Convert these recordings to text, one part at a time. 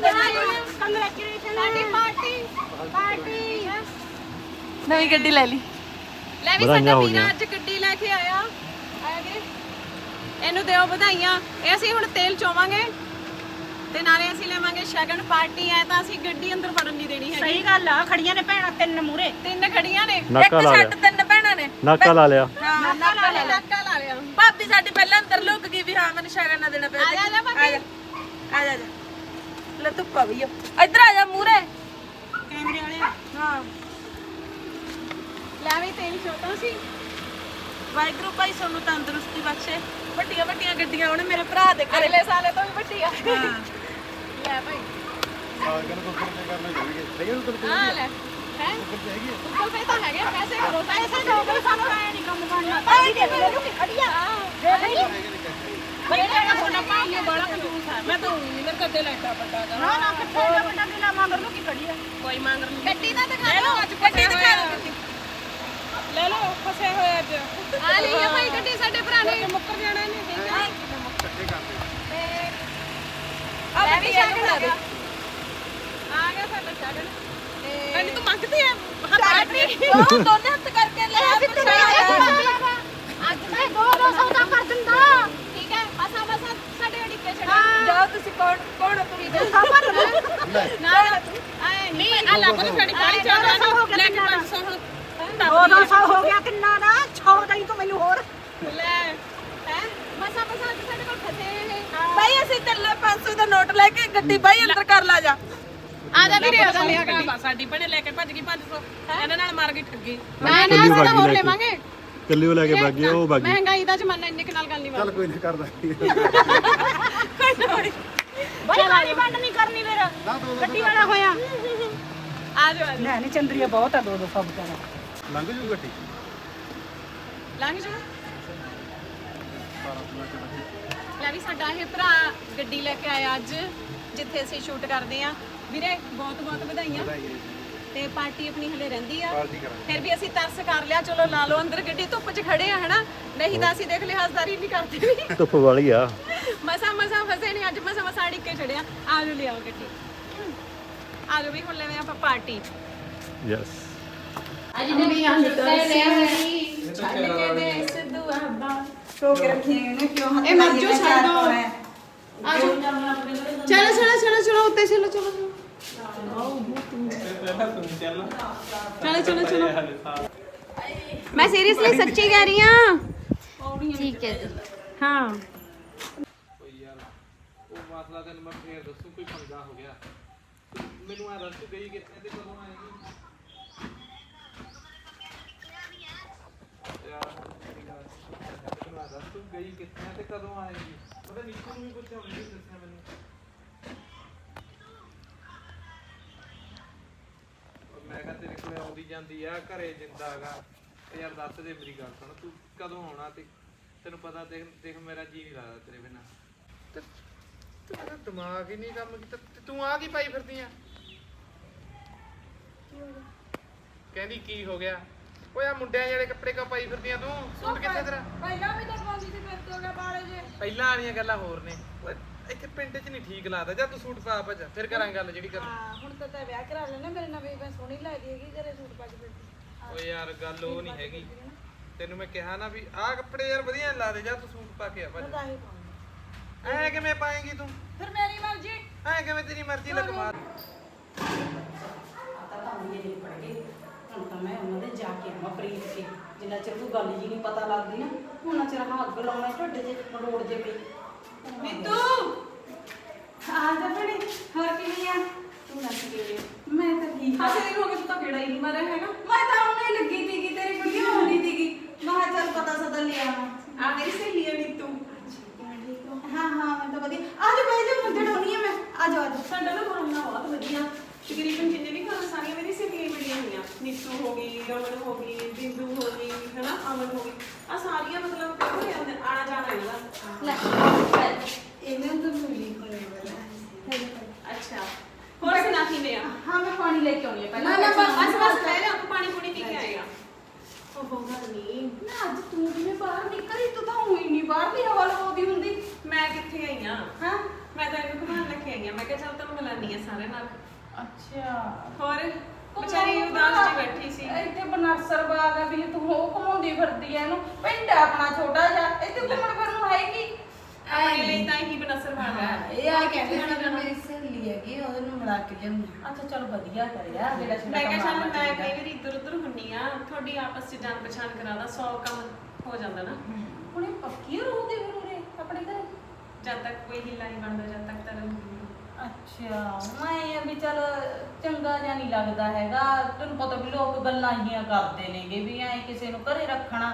Congratulation ਸਾਡੀ party party ਨਵੀਂ ਗੱਡੀ ਲੈ ਲਈ। ਲੈ ਵੀ ਸਾਡਾ ਹੋ ਵੀਰਾ। ਅੱਜ ਗੱਡੀ ਲੈ ਕੇ ਆਇਆ। ਆਇਆ ਵੀਰੇ। ਇਹਨੂੰ ਦਿਓ ਵਧਾਈਆਂ। ਇਹ ਅਸੀਂ ਹੁਣ ਤੇਲ ਚੋਵਾਂਗੇ ਤੇ ਨਾਲੇ ਅਸੀਂ ਲੈਵਾਂਗੇ ਸ਼ਗਨ ਪਾਰਟੀ। ਐ ਤਾਂ ਅਸੀਂ ਗੱਡੀ ਅੰਦਰ ਵੜਨ ਨਹੀਂ ਦੇਣੀ ਹੈਗੀ। ਸਹੀ ਗੱਲ ਆ ਖੜੀਆਂ ਨੇ ਭੈਣਾਂ ਤਿੰਨ ਮੂਰੇ ਤਿੰਨ ਖੜੀਆਂ ਨੇ। ਨਾਕਾ ਲਾ ਲਿਆ। ਤਿੰਨ ਭੈਣਾਂ ਨੇ। ਨਾਕਾ ਲਾ ਲਿਆ। ਹਾਂ ਨਾਕਾ ਲਾ ਲਿਆ। ਨਾਕਾ ਲਾ ਲਿਆ। ਭਾਬੀ ਸਾਡੀ ਪਹਿਲਾਂ ਅੰਦਰ ਲੁੱਕ ਗਈ ਵੀ ਹਾਂ ਮੈਨੂੰ ਸ਼ਗਨ ਨਾ ਦੇਣਾ ਪਿਆ ਆ ਜਾ, ਆ ਜਾ ਭਾਬੀ। ਆ ਜਾ। ਆ ਜਾ, ਆ ਜਾ। ਲੈ ਧੁੱਪਾ ਵੀ ਆ। ਇੱਧਰ ਆ ਜਾ ਮੂਰੇ ਕੈਮਰੇ ਵਾਲੇ ਹਾਂ। ਲੈ ਵੀ ਤੇਲ ਚੋਤਾ ਸੀ। ਵਾਹਿਗੁਰੂ ਭਾਈ ਸਾਨੂੰ ਤੰਦਰੁਸਤੀ ਬਖਸ਼ੇ। ਵੱਡੀਆਂ ਵੱਡੀਆਂ ਗੱਡੀਆਂ ਉਹਨੇ ਮੇਰੇ ਭਰਾ ਦੇ ਘਰੇ। ਅਗਲੇ ਸਾਲੇ ਤੋਂ ਵੀ ਵੱਡੀ ਆ ਲੈ ਭਾਈ। ਆ ਲੈ ਹੈ ਗੂਗਲ ਪੇ ਤਾਂ ਹੈਗੇ ਪੈਸੇ ਕਰੋ ਪੈਸੇ ਦੋ ਸਾਨੂੰ ਆਇਆ ਨਹੀਂ ਕੰਮ ਕਰਨਾ ਭਾਈ ਦੇ ਹੈ। ਤਾਂ ਕੱਤੇ ਲੈਟਾ ਵੱਡਾ ਦਾ ਨਾ ਨਾ ਕਿੱਥੇ ਦਾ ਵੱਡਾ? ਕਿਲਾ ਮਗਰ ਨੂੰ ਕੀ ਖੜੀ ਆ? ਕੋਈ ਮੰਗ ਨਹੀਂ ਗੱਡੀ ਤਾਂ ਦਿਖਾ ਲਓ ਅੱਜ ਗੱਡੀ ਦਿਖਾ ਲਓ ਲੈ ਲਓ ਫਸੇ ਹੋਏ ਅੱਜ। ਆ ਲਈ ਆ ਭਾਈ ਗੱਡੀ ਸਾਡੇ ਭਰਾ ਨੇ। ਮੁੱਕਰ ਜਾਣਾ ਇਹਨੇ ਆ ਗੱਡੀ ਸ਼ਗਨ ਆ ਗਿਆ ਆ ਗਿਆ ਸਾਡਾ ਸ਼ਗਨ ਤੇ ਤੂੰ ਮੰਗਦੀ ਆ? ਦੋਨੇ ਹੱਥ ਕਰਕੇ ਲੈ ਆ ਅੱਜ ਮੈਂ ਦੋ ਦੋ ਸੌਦਾ ਕਰ ਦਿੰਦਾ ਠੀਕ ਹੈ ਮਸਾ ਮਸਾ ਸਾਡੇ ਅੜਿੱਕੇ ਛੜਾ ਜਾਓ ਤੁਸੀਂ ਕੌਣ ਕੌਣ ਹੋ ਤੁਸੀਂ ਨਾ ਆਏ ਨਹੀਂ ਆ ਲੱਭ ਸਾਡੀ ਕਾਲੀ ਚਾਹ ਲੈ ਕੇ 500 ਹੁਣ ਦੋ ਦੋ ਸੌ ਹੋ ਗਿਆ ਕਿੰਨਾ ਦਾ ਛੋ ਦਈ ਤੂੰ ਮੈਨੂੰ ਹੋਰ। ਲੈ ਹੈ? ਮਸਾ ਮਸਾ ਅੱਜ ਸਾਡੇ ਕੋਲ ਫਸੇ ਨੇ ਭਾਈ ਅਸੀਂ ਤੇਰੇ 500 ਦਾ ਨੋਟ ਲੈ ਕੇ ਗੱਡੀ ਬਾਈ ਅੰਦਰ ਕਰ ਲਾ ਜਾ। ਆ ਜਾ ਵੀਰੇ ਆ ਜਾ ਲਿਆ ਗੱਡੀ। ਸਾਡੀ ਭੈਣੇ ਲੈ ਕੇ ਭੱਜ ਗਈ 500 ਇਹਨਾਂ ਨਾਲ ਮਾਰ ਗਈ ਠੱਗੀ। ਨਾ ਨਾ ਅਸੀਂ ਤਾਂ ਹੋਰ। ਲੈਵਾਂਗੇ। ਕੱਲੀ ਉਹ ਲੈ ਕੇ ਬਾਗੀ ਉਹ ਬਾਗੀ। ਮਹਿੰਗਾਈ ਦਾ ਜ਼ਮਾਨਾ ਇੰਨੇ ਕੁ ਨਾਲ ਗੱਲ ਨਹੀਂ ਚੱਲ ਕੋਈ ਨਹੀਂ ਕਰਦਾ। ਬਈ ਵਾਲੀ ਵੰਡ ਨਹੀਂ ਕਰਨੀ ਫਿਰ। ਗੱਡੀ ਵਾਲਾ ਹੋਇਆ। ਆ ਜਾ ਆ ਜਾ ਲੈ ਨਹੀਂ ਚੰਦਰੀਆ ਬਹੁਤ ਆ ਦੋ ਦੋ। ਸੌ ਬਚਾਰਾ ਲੰਘ ਜੂ ਗੱਡੀ? ਲੰਘ ਜਾ ਲੈ ਵੀ ਸਾਡਾ ਇਹ ਭਰਾ ਗੱਡੀ ਲੈ ਕੇ ਆਇਆ ਅੱਜ ਜਿੱਥੇ ਅਸੀਂ ਸ਼ੂਟ ਕਰਦੇ ਆ। ਵੀਰੇ ਬਹੁਤ ਬਹੁਤ ਵਧਾਈਆਂ ਤੇ ਪਾਰਟੀ ਆਪਣੀ ਹਲੇ ਰਹਿੰਦੀ ਆ। ਪਾਰਟੀ ਕਰਾਂਗੇ। ਫਿਰ ਵੀ ਅਸੀਂ ਤਰਸ ਕਰ ਲਿਆ ਚਲੋ ਲਾ ਲਓ ਅੰਦਰ ਗੱਡੀ ਧੁੱਪ 'ਚ ਖੜੇ ਆ ਹਨਾ? ਨਹੀਂ ਤਾਂ ਅਸੀਂ ਦੇਖ ਲਿਹਾਜ਼ਦਾਰੀ ਨਹੀਂ ਕਰਦੇ ਵੀ। ਧੁੱਪ ਵਾਲੀ ਆ। ਮਸਾ ਮਸਾ ਫਸੇ ਨਹੀਂ ਅੱਜ ਮਸਾ ਮਸਾ ਅੜਿੱਕੇ ਚੜਿਆ ਆ। ਜਾਓ ਲਿਆਓ ਗੱਡੀ। ਆ ਜਾਓ ਵੀ ਹੁਣ ਲੈਵੇਂ ਆਪਾਂ ਪਾਰਟੀ। ਯੈਸ। ਅੱਜ ਨਵੀਂ ਆਂਦੀ ਲੈ ਲਿਆ ਛੱਡ ਕੇ ਦੇ ਸਿੱਧੂ ਆਬਾ ਟੋਕ ਰੱਖੀਆਂ ਨੇ ਕਿਉਂ ਹੱਥ ਇਹ ਮਰ ਜਾਓ ਛੱਡ ਦੋ। ਆ ਜਾਓ। ਚਲੋ ਚਲੋ ਚਲੋ ਚਲੋ ਉੱਤੇ ਚਲੋ ਚਲੋ। ਚਲੋ ਚਲੋ ਚਲੋ ਚਲੋ ਮੈਂ ਸੀਰੀਅਸਲੀ ਸੱਚੀ ਕਹਿ ਰਹੀ ਹਾਂ ਠੀਕ ਹੈ ਜੀ ਹਾਂ ਉਹ ਮਸਲਾ ਤੈਨੂੰ ਮੈਂ ਫੇਰ ਦੱਸੂ ਕੋਈ ਪੰਗਾ ਹੋ ਗਿਆ ਮੈਨੂੰ ਆ ਦੱਸ ਤੂੰ ਗਈ ਕਿੱਥੇ ਤੇ ਕਦੋਂ ਆਏਗੀ ਯਾਰ ਮੇਰੀ ਗੱਲ ਸੁਣ। ਮੈਨੂੰ ਆ ਦੱਸ ਤੂੰ ਗਈ ਕਿੱਥੇ ਤੇ ਕਦੋਂ ਆਏਗੀ ਉਹਦਾ ਨੀਤੂ ਨੂੰ ਵੀ ਪੁੱਛਿਆ ਉਹਨੇ ਵੀ ਦੱਸਿਆ ਮੈਨੂੰ ਜਾਂਦੀ ਆ ਘਰੇ ਜਿੰਦਾ ਹੈਗਾ। ਤੇ ਯਾਰ ਦੱਸ ਦੇ ਮੇਰੀ ਗੱਲ ਸੁਣ ਤੂੰ ਕਦੋਂ ਆਉਣਾ ਤੇ ਤੈਨੂੰ ਪਤਾ ਦੇਖ ਦੇਖ ਮੇਰਾ ਜੀ ਨਹੀਂ ਲੱਗਦਾ ਤੇਰੇ ਬਿਨਾ। ਤੇ ਤੇਰਾ ਦਿਮਾਗ ਹੀ ਨਹੀਂ ਕੰਮ ਕੀਤਾ ਤੇ ਤੂੰ ਆ ਕੀ ਪਾਈ ਫਿਰਦੀ ਆ? ਕਹਿੰਦੀ ਕੀ ਹੋ ਗਿਆ? ਓਏ ਆ ਮੁੰਡਿਆਂ ਜਿਹੜੇ ਕੱਪੜੇ ਕਾ ਪਾਈ ਫਿਰਦੀਆਂ ਤੂੰ? ਸੂਟ ਕਿੱਥੇ ਤੇਰਾ? ਪਹਿਲਾਂ ਵੀ ਤਾਂ ਪਾਉਂਦੀ ਸੀ ਫਿਰ ਤੋਂ ਬਾਲੇ ਜੇ? ਪਹਿਲਾਂ ਵਾਲੀਆਂ ਗੱਲਾਂ ਹੋਰ ਨੇ। ਓਏ ਇੱਥੇ ਪਿੰਡ 'ਚ ਨਹੀਂ ਠੀਕ ਲੱਗਦਾ ਜਾਂ ਤੂੰ ਸੂਟ ਪਾ ਭੱਜ ਫਿਰ ਕਰਾਂਗੇ ਗੱਲ ਜਿਹੜੀ ਕਰਨੀ। ਹਾਂ ਹੁਣ ਤਾਂ ਤੈ ਵਿਆਹ ਕਰਾ ਲੈਣਾ ਮੇਰੇ ਨਾਲ ਵੀ ਮੈਂ ਸੋਹਣੀ ਲੱਗਦੀ ਹੈਗੀ ਘਰੇ ਸੂਟ ਪਾ ਕੇ ਫਿਰਦੀ ਓਏ ਯਾਰ ਗੱਲ ਉਹ ਨਹੀਂ ਹੈਗੀ। ਤੈਨੂੰ ਮੈਂ ਕਿਹਾ ਨਾ ਵੀ ਆਹ ਕੱਪੜੇ ਯਾਰ ਵਧੀਆ ਨੀ ਲੱਗਦੇ ਜਾਂ ਤੂੰ ਸੂਟ ਪਾ ਕੇ ਆ ਭੱਜ। ਤਾਂ ਹੀ ਪਾਉਂਦੀ ਐ ਕਿਵੇਂ ਪਾਏਂਗੀ ਤੂੰ? ਫਿਰ ਮੇਰੀ ਮਰਜ਼ੀ। ਐ ਕਿਵੇਂ ਤੇਰੀ ਮਰਜ਼ੀ ਲੱਗ ਮਾਰ ਤਾਂ ਤਾਂ ਉਹਨੇ ਨਹੀਂ ਪੜ ਗਏ। ਹੁਣ ਤਾਂ ਮੈਂ ਉਹਨਾਂ ਦੇ ਜਾ ਕੇ ਆਵਾਂ ਪ੍ਰੀਤ ਕੇ। ਜਿੰਨਾ ਚਿਰ ਕੋਈ ਗੱਲ ਜੀ ਨਹੀਂ ਪਤਾ ਲੱਗਦੀ ਨਾ ਉਹਨਾਂ ਚਿਰ ਆਹ ਅੱਗ ਲਾਉਣਾ ਢੱਡ ਜੇ ਰੋੜ ਜੇ ਪਈ ਨੀਤੂ! ਆ ਜਾ ਭੈਣੇ ਹੋਰ ਕਿਵੇਂ ਆ? ਤੂੰ ਨੱਚ ਗਈ ਮੈਂ ਤਾਂ ਠੀਕ ਹਾਂ ਤੇ ਹੋ ਗਿਆ ਤੂੰ ਤਾਂ ਕਿਹੜਾ ਹੀ ਨਹੀਂ ਮਾਰਿਆ ਹੈਗਾ? ਮੈਂ ਤਾਂ ਉਹਨੇ ਲੱਗੀ ਸੀਗੀ ਤੇਰੀ ਵੀਡੀਓ ਆਉਂਦੀ ਸੀਗੀ। ਮੈਂ ਕਿਹਾ ਚੱਲ ਪਤਾ ਸਦਾ ਲਿਆ ਆ ਮੇਰੀ ਸਹੇਲੀ ਹੈ ਨੀਤੂ। ਹਾਂ ਹਾਂ ਮੈਂ ਤਾਂ ਵਧੀਆ। ਆ ਜਾ ਬਹਿ ਜਾ ਮੁੰਡੇ ਡੋਣੀ ਆ ਮੈਂ। ਆ ਜਾ ਆ ਜਾ। ਸਾਡਾ ਨਾ ਬਣਨਾ ਬਹੁਤ ਵਧੀਆ। ਤਕਰੀਬਨ ਜਿੰਨੇ ਵੀ ਘਰ ਸਾਰੀਆਂ ਮੇਰੀ ਸਹੇਲੀਆਂ ਮਿਲੀਆਂ ਹੋਈਆਂ। ਨੀਤੂ ਹੋ ਗਈ ਰਮਨ ਹੋ ਗਈ ਬਿੰਦੂ ਹੋ ਗਈ ਹਨਾ ਅਮਨ ਹੋ ਗਈ। ਆ ਸਾਰੀਆਂ ਮਤਲਬ ਕਿੱਥੇ ਆਉਂਦੇ ਆਣਾ ਜਾਣਾ ਇਹਨਾਂ ਦਾ। ਲੈ ਇਹਨਾਂ ਤੋਂ ਮਿਲੀ ਹੋਣੇ ਵਾਲਾ ਅੱਛਾ ਹੋਰ ਸੁਣਾ ਕਿਵੇਂ ਆ ਹਾਂ ਮੈਂ ਪਾਣੀ ਲੈ ਕੇ ਆਉਣੀ ਆ ਪਹਿਲਾਂ। ਨਾ ਨਾ ਬਸ ਬਸ ਲੈ ਲੈ ਆਪਾਂ ਪਾਣੀ ਪੂਣੀ ਪੀ ਕੇ ਆਏਗਾ। ਉਹ ਬਹੁਤ ਨਹੀਂ। ਨਾ ਅੱਜ ਤੂੰ ਕਿਵੇਂ ਬਾਹਰ ਨਿਕਲੀ ਤੂੰ ਤਾਂ ਹੋਈ ਨਹੀਂ ਬਾਹਰ ਦੀ ਹਵਾ ਲਵਾਉਂਦੀ ਹੁੰਦੀ। ਮੈਂ ਕਿੱਥੇ ਆਈ ਆ? ਹਾਂ? ਮੈਂ ਤਾਂ ਇਹਨੂੰ ਘੁਮਾਉਣ ਲੈ ਕੇ ਆਈ ਆ। ਮੈਂ ਕਿਹਾ ਚੱਲ ਤੈਨੂੰ ਮਿਲਾਨੀ ਆ ਸਾਰੇ ਨਾਲ। ਅੱਛਾ। ਹੋਰ? ਵਿਚਾਰੀ ਉਦਾਸ ਜੀ ਬੈਠੀ ਸੀ। ਇੱਥੇ ਬਨਰਸਰ ਬਾਗ ਆ ਵੀ ਤੂੰ ਉਹ ਘੁਮਾਉਂਦੀ ਫਿਰਦੀ ਐ ਇਹਨੂੰ। ਪਿੰਡ ਆ ਆਪਣਾ ਛੋਟਾ ਜਿਹਾ। ਇੱਥੇ ਘੁੰਮਣ ਫਿਰਨ ਨੂੰ ਹੈ ਕੀ? ਆਪਣੇ ਲਈ ਤਾਂ ਹੀ ਬਨਸਰ ਭਾਗਾ ਹੈ ਇਹ ਆ ਕਹਿੰਦੇ ਸੀ ਕਿ ਮੇਰੀ ਹੈਗੀ ਉਹਦੇ ਨੂੰ ਮਿਲਾ ਕੇ ਲਿਆਉਂਦੀ ਅੱਛਾ ਚਲ ਵਧੀਆ ਕਰਿਆ। ਜਿਹੜਾ ਛੋਟਾ ਮੈਂ ਕਿਹਾ ਚੱਲ ਮੈਂ ਕਈ ਵਾਰੀ ਇੱਧਰ ਉੱਧਰ ਹੁੰਨੀ ਆ ਤੁਹਾਡੀ ਆਪਸ ਚ ਜਾਣ ਪਛਾਣ ਕਰਾਦਾ 100 ਕੰਮ ਹੋ ਜਾਂਦਾ ਨਾ। ਹੁਣ ਇਹ ਪੱਕੀ ਰਹੂ ਦੀ ਉਰੇ ਆਪਣੇ ਘਰੇ? ਜਦ ਤੱਕ ਕੋਈ ਹਿੱਲਾ ਨਹੀਂ ਬਣਦਾ ਜਦ ਤੱਕ ਤਾਂ ਰਹੂਗੀ ਅੱਛਾ ਮੈਂ ਇਹ ਵੀ ਚਲ ਚੰਗਾ ਜਿਹਾ ਨਹੀਂ ਲੱਗਦਾ ਹੈਗਾ। ਤੈਨੂੰ ਪਤਾ ਵੀ ਲੋਕ ਗੱਲਾਂ ਹੀ ਕਰਦੇ ਨੇਗੇ ਵੀ ਐ ਕਿਸੇ ਨੂੰ ਘਰੇ ਰੱਖਣਾ।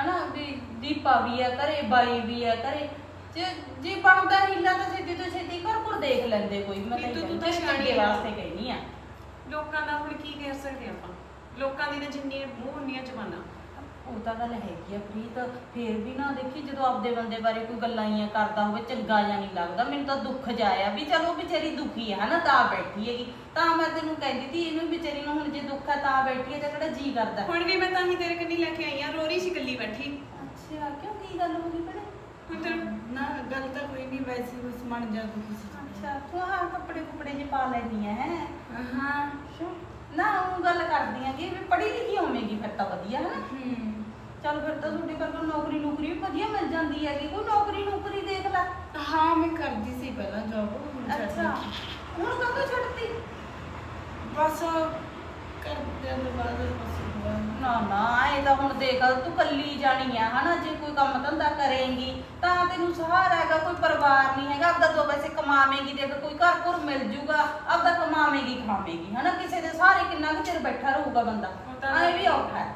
ਹਨਾ ਵੀ ਦੀਪਾ ਵੀ ਆ ਘਰੇ ਬਾਈ ਵੀ ਆ ਘਰੇ ਜੇ ਜੇ ਬਣਦਾ ਹਿੱਲਾ ਤਾਂ ਛੇਤੀ ਤੋਂ ਛੇਤੀ ਘਰ ਘਰ ਦੇਖ ਲੈਂਦੇ ਕੋਈ ਮੈਂ ਤੂੰ- ਤੂੰ ਤਾਂ ਸਿਆਣੀ ਆ। ਵਾਸਤੇ ਕਹਿਨੀ ਆ ਲੋਕਾਂ ਦਾ ਹੁਣ ਕੀ ਕਹਿ ਸਕਦੇ ਆਪਾਂ? ਲੋਕਾਂ ਦੀ ਤਾਂ ਜਿੰਨੀ ਮੂੰਹ ਉਨੀਆਂ ਜ਼ਬਾਨਾਂ। ਉਹ ਤਾਂ ਗੱਲ ਹੈਗੀ ਆ ਪ੍ਰੀਤ ਫੇਰ ਵੀ ਨਾ ਦੇਖੀ ਜਦੋਂ ਆਪਦੇ ਬੰਦੇ ਬਾਰੇ ਕੋਈ ਗੱਲਾਂ ਹੀ ਕਰਦਾ ਹੋਵੇ ਚੰਗਾ ਜਾਂ ਨਹੀਂ ਲੱਗਦਾ। ਮੈਨੂੰ ਤਾਂ ਦੁੱਖ ਜਾਇਆ ਵੀ ਚਲੋ ਵਿਚਾਰੀ ਦੁਖੀ ਹੈ ਹਨਾ ਤਾਂ ਬੈਠੀ ਹੈਗੀ। ਤਾਂ ਮੈਂ ਤੈਨੂੰ ਕਹਿੰਦੀ ਸੀ ਇਹਨੂੰ ਵਿਚਾਰੀ ਨੂੰ ਹੁਣ ਜੇ ਦੁੱਖ ਹੈ ਤਾਂ ਬੈਠੀ ਹੈ ਤੇ ਕਿਹੜਾ ਜੀ ਕਰਦਾ? ਹੁਣ ਵੀ ਮੈਂ ਤਾਂ ਹੀ ਤੇਰੇ ਕੰਨੀ ਲੈ ਕੇ ਆਈ ਆ ਰੋਰੀ ਸੀ ਇਕੱਲੀ ਬੈਠੀ। ਅੱਛਾ ਕਿਉਂ ਕੀ ਗੱਲ ਹੋ ਗਈ? ਤੈਨੂੰ ਨਾ ਗੱਲ ਤਾਂ ਕੋਈ ਨਹੀਂ ਵੈਸੇ ਬਸ ਮਨ ਜਾ ਤੁਸੀਂ ਅੱਛਾ ਤੂੰ ਆਹ ਕੱਪੜੇ ਕੁਪੜੇ ਜੇ ਪਾ ਲੈਣੀ ਹੈ? ਹਾਂ। ਨਾ ਉਹ ਗੱਲ ਕਰਦੀ ਆ ਕਿ ਵੀ ਪੜ੍ਹੀ ਲਿਖੀ ਹੋਵੇਂਗੀ ਫਿਰ ਤਾਂ ਵਧੀਆ ਹੈ ਹੂੰ। ਚੱਲ ਫਿਰ ਤਾਂ ਤੁਹਾਡੇ ਵਰਗਾ ਨੌਕਰੀ ਨੌਕਰੀ ਵੀ ਵਧੀਆ ਮਿਲ ਜਾਂਦੀ ਹੈਗੀ। ਕੋਈ ਨੌਕਰੀ ਨੌਕਰੀ ਦੇਖ ਲੈ। ਹਾਂ ਮੈਂ ਕਰਦੀ ਸੀ ਪਹਿਲਾਂ ਜੌਬ ਅੱਛਾ। ਹੁਣ ਕਦੋਂ ਛੱਡਤੀ? ਬਸ ਕਰਦੇ ਤੋਂ ਬਾਅਦ ਬਸ ਹੁਆ। ਨਾ ਨਾ ਇਹ ਤਾਂ ਹੁਣ ਦੇਖ ਤੂੰ ਕੱਲੀ ਜਾਣੀ ਆ ਹਨਾ? ਜੇ ਕੋਈ ਕੰਮ ਧੰਦਾ ਕਰੇਂਗੀ ਤਾਂ ਤੈਨੂੰ ਸਹਾਰਾ ਹੈਗਾ ਕੋਈ ਪਰਿਵਾਰ ਨਹੀਂ ਹੈਗਾ ਆਪਦਾ ਦੋ ਪੈਸੇ ਕਮਾਵੇਂਗੀ ਦੇਖ ਕੋਈ ਘਰ ਘਰ ਮਿਲ ਜੂਗਾ ਆਪਦਾ ਕਮਾਵੇਂਗੀ ਖਾਵੇਂਗੀ ਹਨਾ? ਕਿਸੇ ਦੇ ਸਹਾਰੇ ਕਿੰਨਾ ਕੁ ਚਿਰ ਬੈਠਾ ਰਹੂਗਾ ਬੰਦਾ? ਉਹ ਤਾਂ ਐ ਵੀ ਔਖਾ ਹੈ।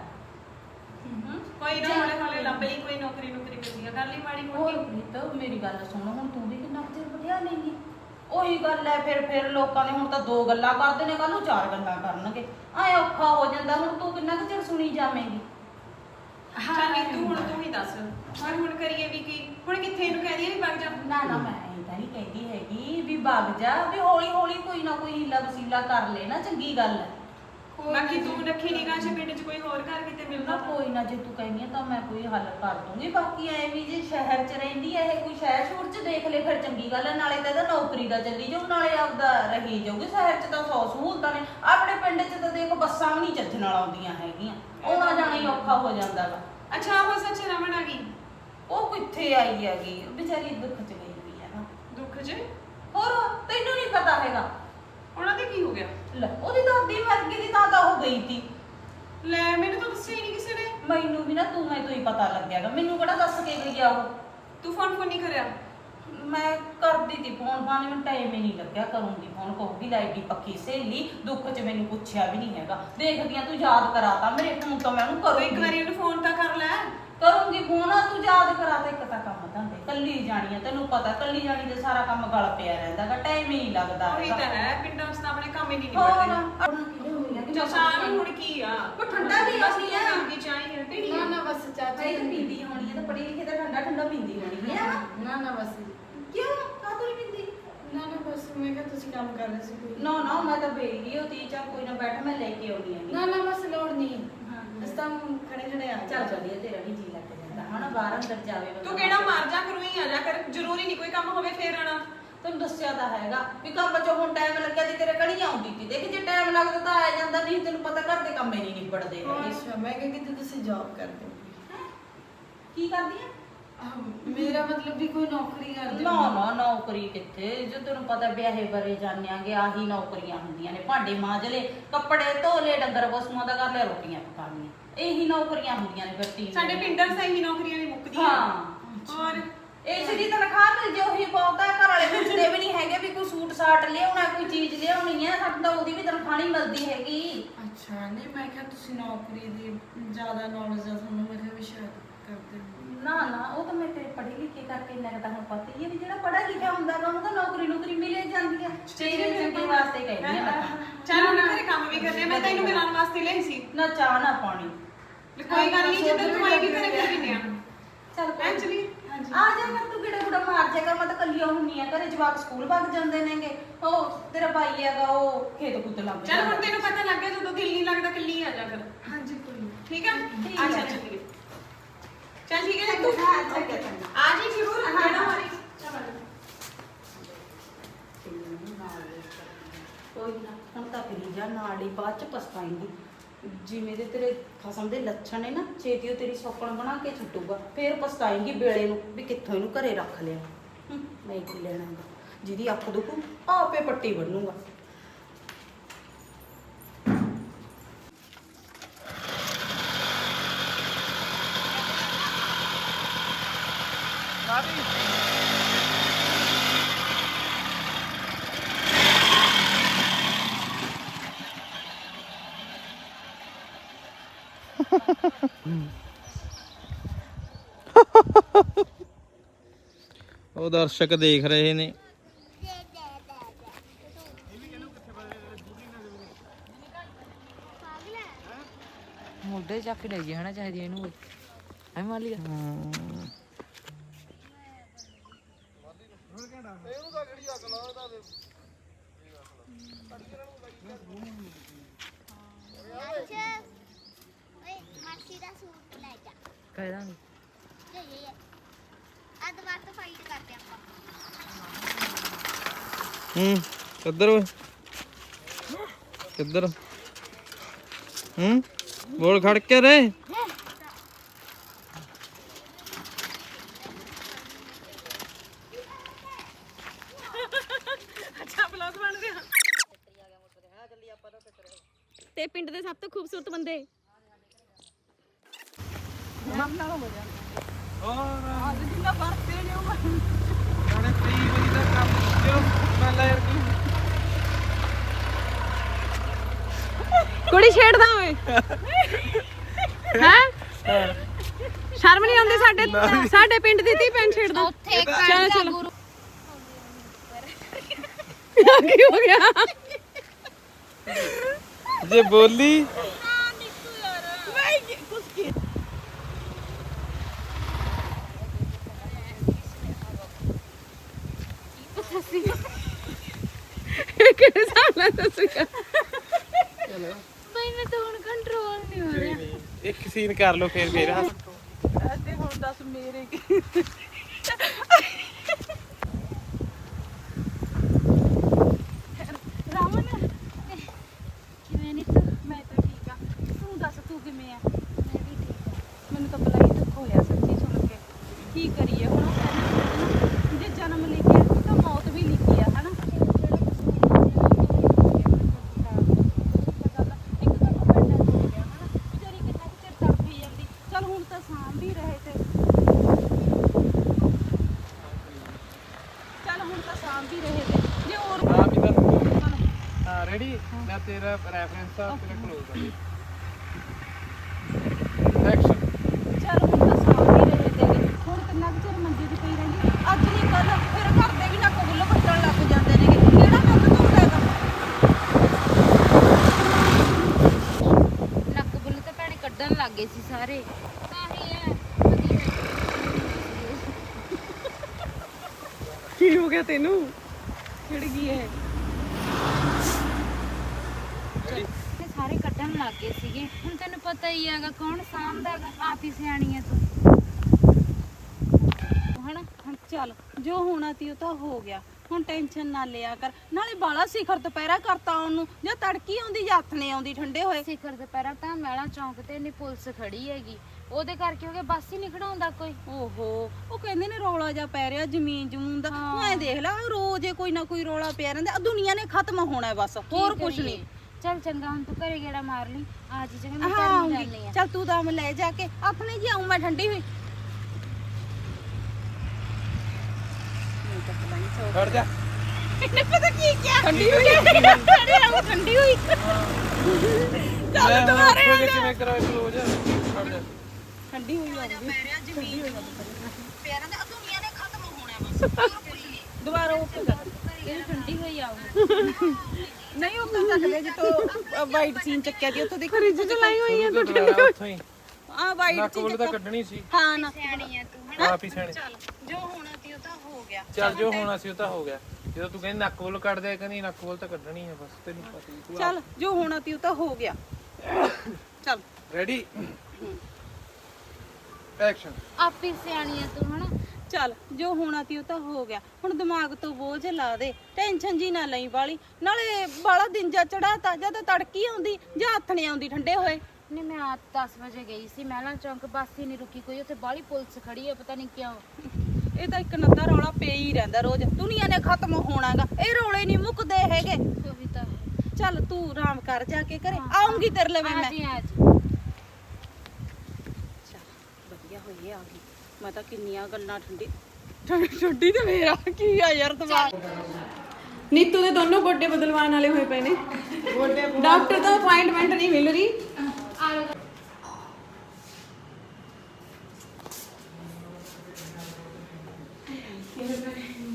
ਕੋਈ ਨਾ ਹੌਲੇ ਹੌਲੇ ਲੱਭ ਲਈ ਕੋਈ ਨੌਕਰੀ ਨੌਕਰੀ ਮਿਲਦੀ ਆ। ਕਰ ਲਈ ਮਾੜੀ ਹੋਰ ਮੋਟੀ ਪ੍ਰੀਤ ਮੇਰੀ ਗੱਲ ਸੁਣ ਹੁਣ ਤੂੰ ਵੀ ਕਿੰਨਾ ਕੁ ਚਿਰ ਬਿਠਿਆ ਲੇਂਗੀ ਉਹੀ ਗੱਲ ਹੈ ਫਿਰ ਫਿਰ ਲੋਕਾਂ ਨੇ ਹੁਣ ਤਾਂ ਦੋ ਗੱਲਾਂ ਕਰਦੇ ਨੇ ਕੱਲ ਨੂੰ ਚਾਰ ਗੱਲਾਂ ਕਰਨਗੇ। ਐ ਔਖਾ ਹੋ ਜਾਂਦਾ ਹੁਣ ਤੂੰ ਕਿੰਨਾ ਕੁ ਚਿਰ ਸੁਣੀ ਜਾਵੇਂਗੀ? ਚੱਲ ਨੀ ਤੂੰ ਹੁਣ ਤੂੰ ਹੀ ਦੱਸ। ਹੁਣ ਹੁਣ ਕਰੀਏ ਵੀ ਕੀ ਹੁਣ ਕਿੱਥੇ ਇਹਨੂੰ ਕਹਿ ਦਈਏ ਵੀ ਵਗ ਜਾ। ਨਾ ਨਾ ਮੈਂ ਇਹ ਤਾਂ ਨਹੀਂ ਕਹਿੰਦੀ ਹੈਗੀ ਵੀ ਵਗ ਜਾ ਵੀ ਹੌਲੀ ਹੌਲੀ ਕੋਈ ਨਾ ਕੋਈ ਹੀਲਾ ਵਸੀਲਾ ਕਰ ਲੈ ਨਾ ਚੰਗੀ ਗੱਲ ਹੈ। ਬਾਕੀ ਤੂੰ ਰੱਖੀ ਨਿਗਾਹ ਚ ਪਿੰਡ ਚ ਕੋਈ ਹੋਰ ਘਰ ਕਿਤੇ ਮਿਲਦਾ ਕੋਈ ਨਾ ਜੇ ਤੂੰ ਕਹਿੰਦੀ ਆ ਤਾਂ ਮੈਂ ਕੋਈ ਹੱਲ ਕਰ ਦੂੰਗੀ। ਬਾਕੀ ਐ ਵੀ ਜੇ ਸ਼ਹਿਰ 'ਚ ਰਹਿੰਦੀ ਐ ਇਹ ਕੋਈ ਸ਼ਹਿਰ ਸ਼ੂਰ 'ਚ ਦੇਖ ਲੈ ਫਿਰ ਚੰਗੀ ਗੱਲ ਹੈ ਨਾਲੇ ਤਾਂ ਇਹਦਾ ਨੌਕਰੀ ਦਾ ਚੱਲੀ ਜਾਊ ਨਾਲੇ ਆਪਦਾ ਰਹੀ ਜਾਊਗੀ। ਸ਼ਹਿਰ 'ਚ ਤਾਂ ਸੌ ਸਹੂਲਤਾਂ ਨੇ। ਆਪਣੇ ਪਿੰਡ 'ਚ ਤਾਂ ਦੇਖ ਬੱਸਾਂ ਵੀ ਨਹੀਂ ਚੱਜ ਨਾਲ ਆਉਂਦੀਆਂ ਹੈਗੀਆਂ। ਆਉਣਾ ਜਾਣਾ ਹੀ ਔਖਾ ਹੋ ਜਾਂਦਾ ਵਾ। ਅੱਛਾ ਉਹ ਸੱਚ ਰਮਣ ਆ ਗਈ? ਉਹ ਕਿੱਥੇ ਆਈ ਹੈਗੀ? ਵਿਚਾਰੀ ਦੁੱਖ 'ਚ ਗਈ ਹੋਈ ਹੈ ਨਾ। ਦੁੱਖ ਚ? ਹੋਰ ਤੈਨੂੰ ਨਹੀਂ ਪਤਾ ਹੈਗਾ। ਉਹਨਾਂ ਦੇ ਕੀ ਹੋ ਗਿਆ? ਲੈ ਉਹਦੀ ਦਾਦੀ ਮਰ ਗਈ ਦੀ ਤਾਂ ਤਾਂ ਉਹ ਗਈ ਤੀ। ਲੈ ਮੈਨੂੰ ਤਾਂ ਦੱਸਿਆ ਹੀ ਨਹੀਂ ਕਿਸੇ ਨੇ। ਮੈਨੂੰ ਵੀ ਨਾ ਤੂੰ ਮੈਂ ਤੋਂ ਹੀ ਪਤਾ ਲੱਗਿਆਗਾ ਮੈਨੂੰ ਕਿਹੜਾ ਦੱਸ ਕੇ ਗਈ ਆ ਉਹ? ਤੂੰ ਫੋਨ ਫੋਨ ਨਹੀਂ ਕਰਿਆ? ਮੈਂ ਕਰਦੀ ਤੀ ਫੋਨ ਫਾਨ ਮੈਨੂੰ ਟਾਈਮ ਹੀ ਨਹੀਂ ਲੱਗਿਆ ਕਰੂੰਗੀ ਫੋਨ ਕਹੂਗੀ ਲਾਈਡੀ ਪੱਕੀ ਸਹੇਲੀ ਦੁੱਖ 'ਚ ਮੈਨੂੰ ਪੁੱਛਿਆ ਵੀ ਨਹੀਂ ਹੈਗਾ। ਦੇਖਦੀ ਆ ਤੂੰ ਯਾਦ ਕਰਾਤਾ ਮੇਰੇ ਫੋਨ ਤੋਂ ਮੈਂ ਉਹਨੂੰ ਤੂੰ ਇੱਕ ਕਰੂੰਗੀ ਵਾਰੀ ਉਹਨੂੰ ਫੋਨ ਤਾਂ ਕਰ ਲੈ। ਕਰੂੰਗੀ ਫੋਨ ਤੂੰ ਯਾਦ ਕਰਾਤਾ ਇੱਕ ਤਾਂ ਕੰਮ ਧੰਦੇ। ਕੱਲੀ ਜਾਣੀ ਆ ਤੈਨੂੰ ਪਤਾ ਕੱਲੀ ਜਾਣੀ ਤੇ ਸਾਰਾ ਕੰਮ ਗਲ ਪਿਆ ਰਹਿੰਦਾਗਾ ਟਾਈਮ ਹੀ ਨਹੀਂ ਲੱਗਦਾ ਉਹੀ ਹੈਗਾ। ਤਾਂ ਹੈ ਪਿੰਡਾਂ 'ਚ ਤਾਂ ਆਪਣੇ ਕੰਮ ਹੀ ਨਹੀਂ ਹੋਰ ਨਿਬੜਦੇ। ਲੱਗੀ ਚਾਹ ਨੂੰ ਹੁਣ ਕੀ ਆ? ਉਹ ਠੰਡਾ ਵੀ ਬਸ ਆਉਂਦੀ ਆ। ਕੀ ਚਾਹੀਏ ਪੀਣੀ ਨਾ ਨਾ ਬਸ ਚਾਚੀ ਚਾਹੀ ਤਾਂ ਪੀਂਦੀ। ਹੋਣੀ ਆ ਤਾਂ ਪੜੀ ਲਿਖੀ ਤਾਂ ਠੰਡਾ ਠੰਡਾ ਪੀਂਦੀ ਹੋਣੀ ਆ। ਨਾ ਨਾ ਬਸ। ਕਿਉਂ? ਕਾਹਤੋਂ ਨਹੀਂ ਪੀਂਦੀ? ਨਾ ਨਾ ਬਸ ਮੈਂ ਕਿਹਾ ਤੁਸੀਂ ਕੰਮ ਕਰ ਰਹੇ ਸੀ ਕੋਈ। ਨਾ ਨਾ ਮੈਂ ਤਾਂ ਬੇਲੀ ਹੋਤੀ ਚਾ ਕੋਈ ਨਾ ਬੈਠ ਮੈਂ ਲੈ ਕੇ ਆਉਣੀ ਆ ਨਾ ਨਾ ਬਸ ਲੋੜ ਨਹੀਂ। ਤਾਂ ਖੜੇ ਖੜੇ ਆ ਗਏ। ਚੱਲ ਚੱਲੀਏ ਤੇਰਾ ਵੀ ਜੀ ਲੱਗ ਜਾਂਦਾ। ਹਨਾ ਬਾਹਰ ਅੰਦਰ ਜਾਵੇ ਬੰਦਾ। ਤੂੰ ਕਿਹੜਾ ਮਾਰ ਜਾ ਕਰੂ ਹੀ ਆ ਜਾ ਕਰ। ਜ਼ਰੂਰੀ ਨਹੀਂ ਕੋਈ ਕੰਮ ਹੋਵੇ ਫੇਰ ਆਣਾ ਤੈਨੂੰ ਦੱਸਿਆ ਤਾਂ ਹੈਗਾ ਵੀ ਕੰਮ ਚੋਂ ਹੁਣ ਟਾਈਮ ਲੱਗਿਆ ਤੇ ਤੇਰੇ ਕਣੀ ਆਉਂਦੀ ਤੀ ਦੇਖ ਜੇ ਟਾਈਮ ਲੱਗਦਾ ਤਾਂ ਆ ਜਾਂਦਾ ਨਹੀਂ ਤੈਨੂੰ ਪਤਾ ਘਰ ਦੇ ਕੰਮ ਹੀ ਨਹੀਂ ਨਿਬੜਦੇ ਹੈਗੇ। ਅੱਛਾ ਮੈਂ ਕਿਹਾ ਕਿ ਤੁਸੀਂ ਜੌਬ ਕਰਦੇ ਹੋ? ਕੀ ਕਰਦੀ ਆ? ਮੇਰਾ ਮਤਲਬ ਵੀ ਕੋਈ ਨੌਕਰੀ ਕਰਦੇ ਨਾ ਨਾ ਨੌਕਰੀ ਕਿੱਥੇ? ਜੋ ਤੈਨੂੰ ਪਤਾ ਵਿਆਹੇ ਬਰੇ ਜਾਣਿਆਂਗੇ ਆਹੀ ਨੌਕਰੀਆਂ ਹੁੰਦੀਆਂ ਨੇ। ਭਾਂਡੇ ਮਾਂਜਲੇ ਕੱਪੜੇ ਧੋਲੇ ਡੰਗਰ ਪਸ਼ੂਆਂ ਦਾ ਕਰ ਲਿਆ ਰੋਟੀਆਂ ਪਕਾਉਣੀਆਂ ਇਹੀ ਨੌਕਰੀਆਂ ਹੁੰਦੀਆਂ ਨੇ ਫਿਰ ਸਾਡੇ ਪਿੰਡਾਂ 'ਚ ਤਾਂ ਇਹੀ ਨੌਕਰੀਆਂ ਨਹੀਂ ਮੁੱਕਦੀਆਂ। ਹਾਂ। ਔਰ ਇਸ ਦੀ ਤਨਖਾਹ ਮਿਲ ਜੇ ਉਹੀ ਬਹੁਤ ਹੈ। ਘਰ ਵਾਲੇ ਪੁੱਛਦੇ ਵੀ ਨਹੀਂ ਹੈਗੇ ਵੀ ਕੋਈ ਸੂਟ ਸਾਟ ਲਿਆਉਣਾ ਕੋਈ ਚੀਜ਼ ਲਿਆਉਣੀ ਹੈ। ਸਾਨੂੰ ਤਾਂ ਉਹਦੀ ਵੀ ਤਨਖਾਹ ਨਹੀਂ ਮਿਲਦੀ ਹੈਗੀ। ਅੱਛਾ ਨਹੀਂ ਮੈਂ ਕਿਹਾ ਤੁਸੀਂ ਨੌਕਰੀ ਦੀ ਜ਼ਿਆਦਾ ਨੌਲੇਜ ਆ ਤੁਹਾਨੂੰ ਮੈਂ ਕਿਹਾ ਵੀ ਸ਼ਾਇਦ ਨਾ ਨਾ ਉਹ ਤਾਂ ਮੈਂ ਤੇਰੇ ਪੜ੍ਹੀ ਲਿਖੀ ਕਰਕੇ ਇੰਨਾ ਕੁ ਤਾਂ ਹੁਣ ਪਤਾ ਹੀ ਹੈ ਵੀ ਜਿਹੜਾ ਪੜ੍ਹਾ ਲਿਖਿਆ ਹੁੰਦਾ ਗਾ ਉਹਨੂੰ ਤਾਂ ਨੌਕਰੀ ਨੌਕਰੀ ਮਿਲੇ ਜਾਂਦੀ ਹੈ ਤੇਰੇ ਚੰਗੇ ਵਾਸਤੇ ਕਹਿੰਦੀ ਆ ਚੱਲ ਹੁਣ ਘਰੇ ਕੰਮ ਵੀ ਕਰਨੇ ਆ, ਮੈਂ ਤਾਂ ਇਹਨੂੰ ਮਿਲਾਉਣ ਵਾਸਤੇ ਲਈ ਸੀ। ਨਾ ਚਾਹ ਨਾ ਪਾਣੀ। ਕੋਈ ਗੱਲ ਨਹੀਂ ਜਦੋਂ ਤੂੰ ਆਏਗੀ ਘਰੇ ਫਿਰ ਵੀ ਆ ਚੱਲ ਐ ਚਲੀ? ਆ ਜਾ ਕਰ ਤੂੰ ਕਿਹੜਾ ਗੁੜਾ ਮਾਰ ਜਾਏਗਾ ਮੈਂ ਤਾਂ ਕੱਲੀ ਹੁੰਨੀ ਆ ਘਰੇ ਜਵਾਕ ਸਕੂਲ ਵਗ ਜਾਂਦੇ ਨੇਗੇ। ਉਹ ਤੇਰਾ ਭਾਈ ਹੈਗਾ ਉਹ ਖੇਤ ਖੁੱਤ ਲੱਗ ਚੱਲ ਹੁਣ ਤੈਨੂੰ ਪਤਾ ਲੱਗ ਗਿਆ ਜਦੋਂ ਦਿਲ ਨਹੀਂ ਲੱਗਦਾ ਕੱਲੀ ਆ ਜਾ ਕਰ ਹਾਂਜੀ ਕੋਈ ਨਹੀਂ ਠੀਕ ਆ? ਅੱਛਾ ਹੈ। ਬਾਅਦ ਚ ਪਛਤਾਏਂਗੀ ਜਿਵੇਂ ਦੇ ਤੇਰੇ ਖਸਮ ਦੇ ਲੱਛਣ ਨੇ ਨਾ ਛੇਤੀ ਤੇਰੀ ਸੌਕਣ ਬਣਾ ਕੇ ਛੁੱਟੂਗਾ ਫੇਰ ਪਛਤਾਏਂਗੀ ਵੇਲੇ ਨੂੰ ਵੀ ਕਿੱਥੋਂ ਇਹਨੂੰ ਘਰੇ ਰੱਖ ਲਿਆ ਹੂੰ, ਕੀ ਲੈਣਾ ਜਿਹਦੀ ਅੱਖ ਦੁਖੂ ਆਪੇ ਪੱਟੀ ਬੰਨੂਗਾ ਉਹ ਦਰਸ਼ਕ ਦੇਖ ਰਹੇ ਨੇ। ਮੋਢੇ ਚੱਕ ਕੇ ਲੈ ਗਿਆ ਹਨਾ ਚਾਹੀਦੀ ਇਹਨੂੰ ਐ ਮਾਰ ਲਿਆ ਓਏ ਮਾਸੀ ਦਾ ਸੂਟ ਲੈ ਜਾ। ਕਹਿ ਦਾਂਗੇ ਤੇ ਇਹ ਅੱਜ ਬਾਅਦ ਤੋਂ ਫਾਈਟ ਕਰਦੇ ਆਪਾਂ ਹੂੰ ਕਿੱਧਰ ਓਏ। ਕਿੱਧਰ ਹੂੰ ਬੋਲ ਖੜ ਕੇ ਰੇ ਅੱਛਾ ਬਲੌਗ ਬਣ ਰਿਹਾ ਤੇ ਪਿੰਡ ਦੇ ਸਭ ਤੋਂ ਖੂਬਸੂਰਤ ਬੰਦੇ ਹੋਰ ਜਿੰਨਾ ਵਰਤੇ ਨੇ ਉਹ ਨਾਲੇ 30 ਵਜੇ ਦਾ ਕੰਮ ਕਿਉਂ ਮੈਂ ਲੈ ਯਾਰ ਕੀ ਕੁੜੀ ਛੇੜਦਾ ਓਏ ਹੈ ਸ਼ਰਮ ਨਹੀਂ ਆਉਂਦੀ ਸਾਡੇ ਸਾਡੇ ਪਿੰਡ ਦੀ ਧੀ ਪੈਣ ਛੇੜਦਾ। ਉੱਥੇ ਚਲੋ ਚਲੋ। ਕੀ ਹੋ ਗਿਆ। ਜੇ ਬੋਲੀ। ਇਹ ਕਿਹੜੇ ਹਿਸਾਬ ਨਾਲ ਦੱਸੂਗਾ ਮੈਨੂੰ ਤਾਂ ਹੁਣ ਕੰਟਰੋਲ ਨਹੀਂ ਹੋ ਰਿਹਾ। ਇੱਕ ਸੀਨ ਕਰ ਲਓ ਫੇਰ ਫੇਰ ਹੱਸ ਹੁਣ ਦੱਸ ਮੇਰੇ ਕੀ ਰਾਮਨ ਕਿਵੇਂ ਨਹੀਂ ਤੂੰ ਮੈਂ ਤਾਂ ਠੀਕ ਆ ਤੂੰ ਦੱਸ ਤੂੰ ਕਿਵੇਂ ਆ ਮੈਂ ਵੀ ਠੀਕ ਮੈਨੂੰ ਤਾਂ ਬੜਾ ਹੀ ਦੁੱਖ ਹੋਇਆ ਸੱਚੀ ਸੁਣ ਕੇ ਕੀ ਕਰੀਏ ਹੁਣ ਉਹ ਕਹਿੰਦੇ ਹੁੰਦੇ ਨਾ, ਜੇ ਜਨਮ ਲਿਖਿਆ ਤਾਂ ਮੌਤ ਵੀ ਲਿਖੀ ਆ ਹਨਾ ਚਲ ਹੁਣ ਤਾਂ ਸਾਂਭ ਵੀ ਰਹੇ ਤੇ ਚਲ ਹੁਣ ਤਾਂ ਸਾਂਭ ਵੀ ਰਹੇ ਤੇ ਜੇ ਹੋਰ ਹਾਂ ਵੀ ਤਾਂ ਹਾਂ ਰੈਡੀ ਮੈਂ ਤੇਰਾ ਆ ਤੇਰਾ ਕਲੋਜ਼ ਆ ਐਕਸ਼ਨ ਚਲ ਹੁਣ ਤਾਂ ਸਾਂਭ ਵੀ ਰਹੇ ਤੇ ਹੁਣ ਕਿੰਨਾ ਕੁ ਚਿਰ ਮੰਜੇ 'ਤੇ ਪਈ ਰਹਿੰਦੀ। ਅੱਜ ਨਹੀਂ ਕੱਲ ਫਿਰ ਘਰ ਦੇ ਵੀ ਨੱਕ ਬੁੱਲ ਵੱਟਣ ਲੱਗ ਜਾਂਦੇ ਨੇ ਕਿਹੜਾ ਨੱਕ ਧੋਂਦਾ ਹੈਗਾ? ਨੱਕ ਬੁੱਲ ਤਾਂ ਭੈਣੇ ਕੱਢਣ ਲੱਗ ਗਏ ਸੀ ਸਾਰੇ। ਤਾਂ ਹੀ ਹੈ। ਕੀ ਹੋ ਗਿਆ ਤੈਨੂੰ ਛਿੜ ਗਈ ਹੈ ਤੇ ਸਾਰੇ ਕੱਢਣ ਲੱਗ ਗਏ ਸੀਗੇ ਹੁਣ ਤੈਨੂੰ ਪਤਾ ਹੀ ਹੈਗਾ ਕੌਣ ਸਾਂਭਦਾ ਹੈਗਾ ਆਪ ਹੀ ਸਿਆਣੀ ਹੈ ਤੂੰ ਹਨਾ ਹੁਣ ਚੱਲ ਜੋ ਹੋਣਾ ਤੀ ਹੋ ਗਿਆ। ਹੁਣ ਟੈਨਸ਼ਨ ਨਾ ਲਿਆ ਕਰ। ਨਾਲੇ ਬਾਲਾ ਸਿਖਰ ਦੁਪਹਿਰਾ ਕਰਤਾ ਉਹਨੂੰ। ਜਾਂ ਤੜਕੀ ਆਉਂਦੀ ਜਾਂ ਹੱਥਨੇ ਆਉਂਦੀ ਠੰਡੇ ਹੋਏ। ਸਿਖਰ ਦੁਪਹਿਰਾ ਤਾਂ ਮਹਿਲਾ ਚੌਂਕ ਤੇ ਨੀ ਪੁਲਿਸ ਖੜੀ ਹੈਗੀ। ਉਹਦੇ ਕਰਕੇ ਹੋ ਗਿਆ ਬੱਸ ਹੀ ਨਹੀਂ ਖੜਾਉਂਦਾ ਕੋਈ। ਓਹੋ ਉਹ ਕਹਿੰਦੇ ਨੇ ਰੌਲਾ ਜਾ ਪੈ ਰਿਹਾ ਜ਼ਮੀਨ ਜਮੂਨ ਦਾ। ਤੂੰ ਐ ਦੇਖ ਲੈ ਰੋਜ਼ ਹੀ ਕੋਈ ਨਾ ਕੋਈ ਰੌਲਾ ਪਿਆ ਰਹਿੰਦਾ। ਆਹ ਦੁਨੀਆ ਨੇ ਖਤਮ ਹੋਣਾ ਹੈ ਬਸ ਹੋਰ ਕੀ ਕੁਛ ਕਰੀਏ? ਨਹੀਂ। ਚੱਲ ਚੰਗਾ ਹੁਣ ਤੂੰ ਘਰੇ ਗੇੜਾ ਮਾਰ ਲਈ। ਆ ਜੀ ਚੰਗਾ ਮੈਂ ਹਾਂ ਨੂੰ ਚੱਲ ਤੂੰ ਦਮ ਲੈ ਜਾ ਕੇ। ਆਪਣੇ ਜੀ ਆਉਂ ਮੈਂ ਠੰਡੀ ਹੋਈ। ਖੜ ਜਾ। ਪਤਾ ਕੀ ਕਿਆ ਠੰਡੀ ਹੋਈ। ਅਰੇ ਆਉਂ ਠੰਡੀ ਹੋਈ। ਚੱਲ ਦੁਬਾਰੇ ਆ ਕਿਵੇਂ ਕਰਾਂ ਕਲੋਜ਼ ਖੜ ਜਾ। ਠੰਡੀ ਹੋਈ ਆਉਂਗੀ ਪੈ ਰਿਹਾ ਜ਼ਮੀਨ ਪਿਆਰਾਂ ਦੇ ਦੁਨੀਆ ਨੇ ਖਤਮ ਹੋਣਾ ਬਸ ਦੁਬਾਰਾ ਉੱਠ ਕਰ। ਇਹ ਠੰਡੀ ਹੋਈ ਆਉ ਨਹੀਂ ਉੱਤਰ ਸਕਦੇ ਜਿੱਤੋਂ ਵਾਈਟ ਸੀਨ ਚੱਕਿਆ ਦੀ ਉੱਥੋਂ ਦੇਖ ਫਰਿੱਜ ਚ ਲਾਈ ਹੋਈ ਹੈ ਤੂੰ ਦੁਬਾਰਾ ਉੱਥੋਂ ਹੀ। ਆ ਵਾਈਟ ਬੁੱਲ ਤਾਂ ਕੱਢਣੀ ਸੀ। ਹਾਂ ਨਾ। ਸਿਆਣੀ ਆ ਤੂੰ ਆਪ ਹੀ ਚੱਲ ਜੋ ਹੋਣਾ ਸੀ ਉਹ ਤਾਂ ਹੋ ਗਿਆ। ਚੱਲ ਜੋ ਹੋਣਾ ਸੀ ਉਹ ਤਾਂ ਹੋ ਗਿਆ। ਜਦੋਂ ਤੂੰ ਕਹਿੰਦੀ ਨੱਕ ਬੁੱਲ ਕੱਢ ਦੇ ਕਹਿੰਦੀ ਨੱਕ ਬੁੱਲ ਤਾਂ ਕੱਢਣੀ ਹੈ ਬਸ ਤੈਨੂੰ ਪਤਾ ਹੀ ਤੂੰ ਚੱਲ ਜੋ ਹੋਣਾ ਸੀ ਉਹ ਤਾਂ ਹੋ ਗਿਆ। ਚੱਲ। ਰੈਡੀ ਐਕਸ਼ਨ ਆਪ ਸਿਆਣੀ ਆ ਤੂੰ ਹਨਾ? ਚੱਲ ਜੋ ਹੋਣਾ ਤੀ ਉਹ ਤਾਂ ਹੋ ਗਿਆ। ਹੁਣ ਦਿਮਾਗ ਤੋਂ ਬੋਝ ਲਾ ਦੇ। ਟੈਨਸ਼ਨ ਜੀ ਨਾ ਲਈ ਵਾਲੀ। ਨਾਲੇ ਬਾਲਾ ਦਿਨ ਜਾ ਚੜਾਤਾ ਜਦ ਤੜਕੀ ਆਉਂਦੀ ਜਾਂ ਹੱਥਣੇ ਆਉਂਦੀ ਠੰਡੇ ਹੋਏ। ਨਹੀਂ ਮੈਂ ਆ 10 ਵਜੇ ਗਈ ਸੀ। ਮਹਿਲਾ ਚੌਂਕ ਬੱਸ ਹੀ ਨਹੀਂ ਰੁਕੀ। ਕੋਈ ਉੱਥੇ ਬਾਹਲੀ ਪੁਲਿਸ ਖੜੀ ਹੈ ਪਤਾ ਨਹੀਂ ਕਿਉਂ। ਇਹ ਤਾਂ ਇੱਕ ਨੱਦਾ ਰੌਲਾ ਪਿਆ ਹੀ ਰਹਿੰਦਾ ਰੋਜ਼। ਦੁਨੀਆ ਨੇ ਖਤਮ ਹੋਣਾਗਾ। ਇਹ ਰੌਲੇ ਨਹੀਂ ਮੁੱਕਦੇ ਹੈਗੇ। ਚੱਲ ਤੂੰ ਆਰਾਮ ਕਰ ਜਾ ਕੇ ਘਰੇ। ਆਉਂਗੀ ਤੇਰੇ ਲਈ ਆ ਮੈਂ ਜੀ ਆ ਜੀ। ਚੱਲ ਵਧੀਆ ਹੋਈ ਆ ਗਈ। ਮੈਂ ਤਾਂ ਕਿੰਨੀਆਂ ਗੱਲਾਂ ਠੰਡੀ ਠੰ- ਠੰਡੀ ਤੇ ਮੇਰਾ ਕੀ ਆ ਯਾਰ ਦਿਮਾਗ। ਨੀਤੂ ਦੇ ਦੋਨੋਂ ਗੋਡੇ ਬਦਲਵਾਉਣ ਵਾਲੇ ਹੋਏ ਪਏ ਨੇ। ਗੋਡੇ ਡਾਕਟਰ ਤੋਂ ਅਪਾਇੰਟਮੈਂਟ ਨਹੀਂ ਮਿਲ ਰਹੀ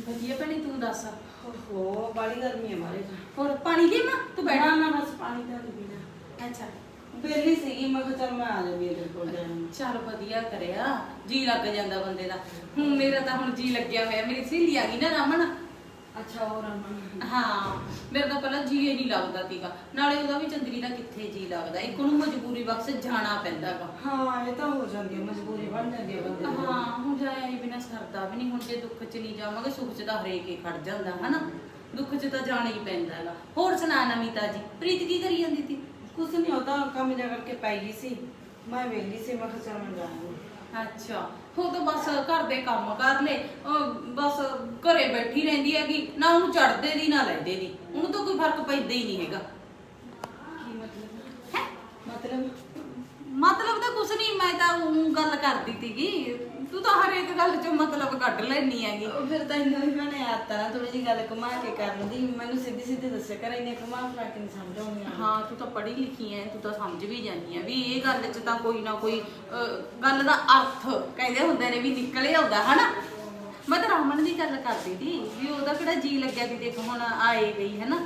ਵਧੀਆ ਭੈਣੇ ਤੂੰ ਦੱਸ। ਹੋ ਬਾਲੀ ਗਰਮੀ ਹੈ ਮਾਰੇ ਹੋਰ ਪਾਣੀ ਲਈ ਮੈਂ? ਤੂੰ ਬੈਠ। ਨਾ ਨਾ ਬਸ ਪਾਣੀ ਤਾਂ ਨਹੀਂ ਪੀਣਾ। ਅੱਛਾ। ਬੇਲੀ ਸੀਗੀ ਮੈਂ ਕਿਹਾ ਚੱਲ ਮੈਂ ਆ ਜਾ ਮੇਰੇ ਕੋਲ ਜਾਣ। ਚੱਲ ਵਧੀਆ ਕਰਿਆ। ਜੀ ਲੱਗ ਜਾਂਦਾ ਬੰਦੇ ਦਾ। ਹੁਣ ਮੇਰਾ ਤਾਂ ਹੁਣ ਜੀ ਲੱਗਿਆ ਹੋਇਆ। ਮੇਰੀ ਸਹੇਲੀ ਆ ਗਈ ਨਾ ਰਮਨ। ਅੱਛਾ ਹੋਰ ਅਮਨ ਹਾਂ। ਮੇਰਾ ਤਾਂ ਪਹਿਲਾਂ ਜੀ ਹੀ ਨਹੀਂ ਲੱਗਦਾ ਸੀਗਾ। ਨਾਲੇ ਉਹਦਾ ਵੀ ਚੰਦਰੀ ਦਾ ਕਿੱਥੇ ਜੀ ਲੱਗਦਾ? ਇੱਕ ਨੂੰ ਮਜਬੂਰੀ ਵਕਤ ਜਾਣਾ ਪੈਂਦਾਗਾ। ਹਾਂ ਇਹ ਤਾਂ ਹੋ ਜਾਂਦੀ ਹੈ ਮਜਬੂਰੀ ਬਣ ਜਾਂਦੀ ਹੈ ਬੰਦੇ ਦੀ। ਹਾਂ ਹੁਣ ਜਾਇਆ ਹੀ ਬਿਨਾ ਸਰਦਾ ਵੀ ਨਹੀਂ ਹੁਣ ਜੇ ਦੁੱਖ 'ਚ ਨਹੀਂ ਜਾਵਾਂਗੇ ਸੁੱਖ 'ਚ ਤਾਂ ਹਰੇਕ ਹੀ ਖੜ ਜਾਂਦਾ ਹਨਾ? ਦੁੱਖ 'ਚ ਤਾਂ ਜਾਣਾ ਹੀ ਪੈਂਦਾ ਹੈਗਾ। ਹੋਰ ਸੁਣਾ ਨਮੀਤਾ ਜੀ ਪ੍ਰੀਤ ਕੀ ਕਰੀ ਜਾਂਦੀ ਸੀ? ਕੁਛ ਨਹੀਂ ਹੋਤਾ ਕੰਮ ਜਾ ਕਰਕੇ ਪੈ ਗਈ ਸੀ। ਮੈਂ ਵੇਲੀ ਸੀ ਮੈਂ ਕਿਹਾ ਚੱਲ ਮੈਂ ਜਾਊਂਗੀ ਅੱਛਾ। ਉਹ ਤਾਂ ਬਸ ਘਰ ਦੇ ਕੰਮ ਕਰ ਲੈ ਅਹ ਬਸ ਘਰੇ ਬੈਠੀ ਰਹਿੰਦੀ ਹੈਗੀ ਨਾ ਉਹਨੂੰ ਚੜਦੇ ਦੀ ਨਾ ਲੈਂਦੇ ਦੀ। ਉਹਨੂੰ ਤਾਂ ਕੋਈ ਫ਼ਰਕ ਪੈਂਦਾ ਹੀ ਨਹੀਂ ਹੈਗਾ। ਕੀ ਮਤਲਬ? ਮਤਲਬ? ਮਤਲਬ ਤਾਂ ਕੁਛ ਨਹੀਂ ਮੈਂ ਤਾਂ ਉਹ ਗੱਲ ਕਰਦੀ ਸੀਗੀ। ਤੂੰ ਤਾਂ ਹਰ ਇੱਕ ਗੱਲ ਚੋਂ ਮਤਲਬ ਕੱਢ ਲੈਣੀ ਹੈਗੀ। ਉਹ ਫਿਰ ਤਾਂ ਇਹਨਾਂ ਵੀ ਮੈਨੇ ਆਤਾ ਨਾ ਥੋੜੀ ਜੀ ਗੱਲ ਕਮਾ ਕੇ ਕਰਨ ਦੀ। ਮੈਨੂੰ ਸਿੱਧੀ ਸਿੱਧੀ ਦੱਸਿਆ ਕਰ ਇਹਨੇ ਕਮਾ ਫਰਾ ਕੇ ਨਹੀਂ ਸਮਝ ਹਾਂ ਤੂੰ ਤਾਂ ਪੜ੍ਹੀ ਲਿਖੀ ਐ ਤੂੰ ਤਾਂ ਸਮਝ ਵੀ ਜਾਂਦੀ ਐ ਵੀ ਇਹ ਗੱਲ 'ਚ ਤਾਂ ਕੋਈ ਨਾ ਕੋਈ ਅਹ, ਗੱਲ ਦਾ ਅਰਥ ਕਹਿੰਦੇ ਹੁੰਦੇ ਨੇ ਵੀ ਨਿਕਲੇ ਆਉਂਦਾ ਹਨਾ? ਮੈਂ ਤਾਂ ਰਾਮਨ ਦੀ ਗੱਲ ਕਰਦੀ ਸੀ ਵੀ ਉਹਦਾ ਕਿਹੜਾ ਜੀ ਲੱਗਿਆ ਵੀ ਦੇਖ ਹੁਣ ਆਏ ਗਈ ਹਨਾ?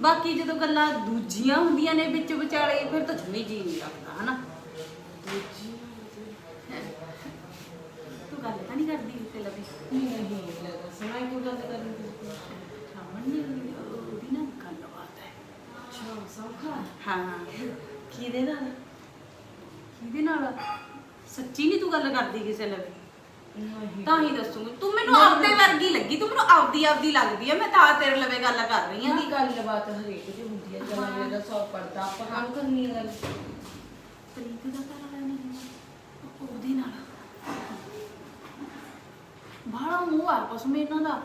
ਬਾਕੀ ਜਦੋਂ ਗੱਲਾਂ ਦੂਜੀਆਂ ਹੁੰਦੀਆਂ ਨੇ ਵਿੱਚ ਵਿਚਾਲੇ ਫਿਰ ਤਾਂ ਜਮੀ ਜੀ ਨਹੀਂ ਲੱਗਦਾ ਹਨਾ? ਗੱਲ ਤਾਂ ਨਹੀਂ ਕਰਦੀ ਤੇ ਲਵੀ। ਨਹੀਂ ਨਹੀਂ ਲੈ ਦੱਸ ਮੈਂ ਕਿਉਂ ਗੱਲ ਕਰਨ ਦੀ ਰਾਮਨ ਨੇ ਉਹਦੀ ਨਾ ਗੱਲਬਾਤ ਹੈ। ਅੱਛਾ ਸੌਖਾ ਹਾਂ। ਕਿਹਦੇ ਨਾਲ? ਕਿਹਦੇ ਨਾਲ? ਸੱਚੀ ਨਹੀਂ ਤੂੰ ਗੱਲ ਕਰਦੀ ਕਿਸੇ ਨਾਲ ਵੀ ਨਹੀਂ। ਤਾਂ ਹੀ ਦੱਸੂਗੀ। ਤੂੰ ਮੈਨੂੰ ਆਪਦੇ ਵਰਗੀ ਲੱਗੀ ਤੂੰ ਮੈਨੂੰ ਆਪਦੀ ਆਪਦੀ ਲੱਗਦੀ ਆ। ਮੈਂ ਤਾਂ ਤੇਰੇ ਲਵੇ ਗੱਲ ਕਰ ਰਹੀ ਹਾਂ ਇਹ ਗੱਲ ਬਾਤ ਹਰੇਕ ਦੀ ਹੁੰਦੀ ਹੈ। ਚਲਾ ਮੇਰਾ ਸੌ ਪੜਦਾ ਆਪਾਂ ਕੰਮ ਕਰਨੀ ਹੈ ਗੱਲ। ਪ੍ਰੀਤ ਦਾ ਘਰ ਵਾਲਾ ਨਹੀਂ ਹੈਗਾ। ਉਹਦੇ ਨਾਲ। ਬਾਹਲਾ ਮੂੰਹ ਆ ਪਸ ਇਹਨਾਂ ਦਾ।